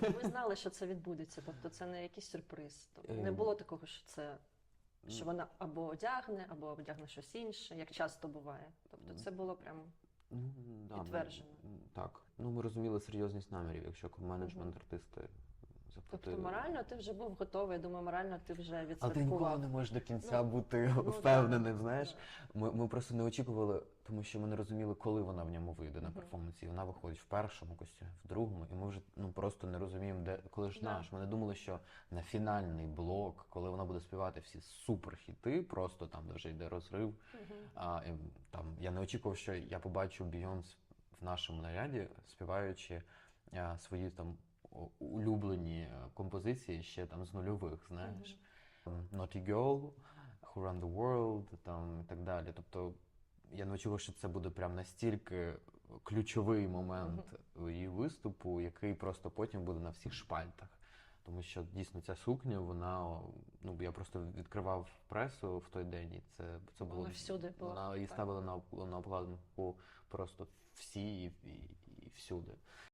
Ви знали, що це відбудеться, тобто це не якийсь сюрприз. Тобто не Ем. було такого, що це що вона або одягне, або одягне щось інше, як часто буває. Тобто це було прям Ну, да, Підтверджено. так. Ну, ми розуміли серйозність намірів, якщо менеджмент артисти. Тобто морально ти вже був готовий. Я думаю, морально ти вже Але ти ніколи не можеш до кінця Ну, бути ну, впевненим, да, знаєш. да. Ми, ми просто не очікували, тому що ми не розуміли, коли вона в ньому вийде на перформансі. Вона виходить в першому костюмі, в другому, і ми вже ну просто не розуміємо, де коли ж наш. Ми не думали, що на фінальний блок, коли вона буде співати всі суперхіти, просто там де вже йде розрив. А, і, там, я не очікував, що я побачу Бійонс в нашому наряді, співаючи а, свої там улюблені е, композиції ще там з нульових, знаєш. Naughty Girl, Who Run the World, там і так далі. Тобто я не очікував, що це буде прям настільки ключовий момент її виступу, який просто потім буде на всіх шпальтах. Тому що дійсно ця сукня, вона ну я просто відкривав пресу в той день, і це, це було Вона всюди була, Вона її так. ставили на, на обкладинку просто всі і, і, і всюди.